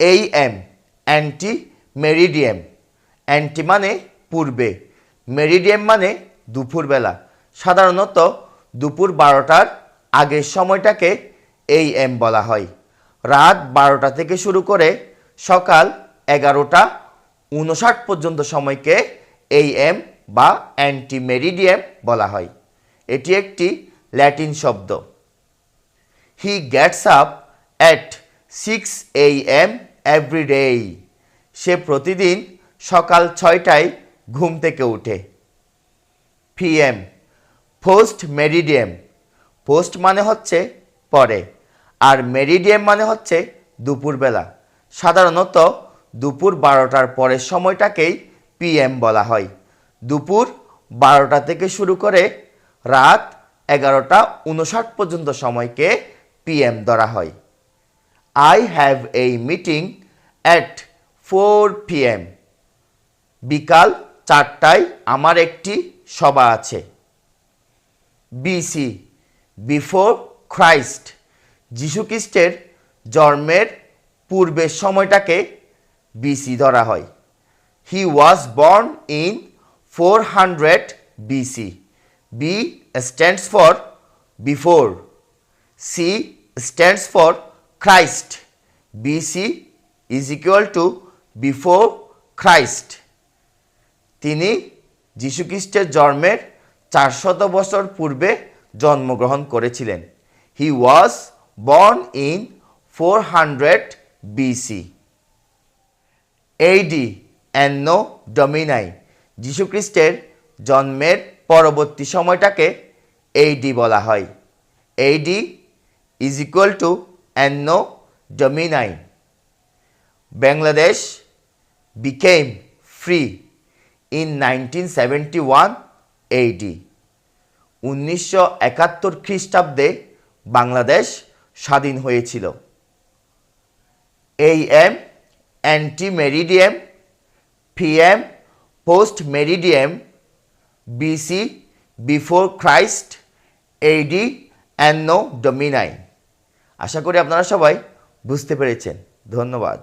এই M ante meridiem anti মানে পূর্বে মেরিডিয়াম মানে দুপুরবেলা। সাধারণত দুপুর বারোটার আগের সময়টাকে এই এম বলা হয়। রাত বারোটা থেকে শুরু করে সকাল এগারোটা উনষাট পর্যন্ত সময়কে এই এম বা অ্যান্টি মেরিডিয়াম বলা হয়। এটি একটি ল্যাটিন শব্দ। He gets up at six A M every day সে প্রতিদিন সকাল ছয়টায় ঘুম থেকে ওঠে পিএম পোস্ট মেরিডিয়াম পোস্ট মানে হচ্ছে পরে, আর মেরিডিয়াম মানে হচ্ছে দুপুরবেলা। সাধারণত দুপুর বারোটার পরের সময়টাকেই পিএম বলা হয়। দুপুর বারোটা থেকে শুরু করে রাত এগারোটা উনষাট পর্যন্ত সময়কে পিএম ধরা হয়। I have a meeting at four PM বিকাল চারটায় আমার একটি সভা আছে। বিসি বিফোর খ্রাইস্ট যীশুখ্রিস্টের জন্মের পূর্বের সময়টাকে বিসি ধরা হয়। He was born in four hundred BC B stands for before C stands for Christ BC is equal to before Christ তিনি যীশুখ্রিস্টের জন্মের চারশত বছর পূর্বে জন্মগ্রহণ করেছিলেন। He was born in four hundred BC AD anno domini যীশুখ্রিস্টের জন্মের পরবর্তী সময়টাকে এইডি বলা হয়। AD is equal to anno domini Bangladesh became free in 1971 AD উনিশশো একাত্তর খ্রিস্টাব্দে বাংলাদেশ স্বাধীন হয়েছিল। A M ante meridiem PM post meridiem BC before Christ AD anno domini আশা করি আপনারা সবাই বুঝতে পেরেছেন। ধন্যবাদ।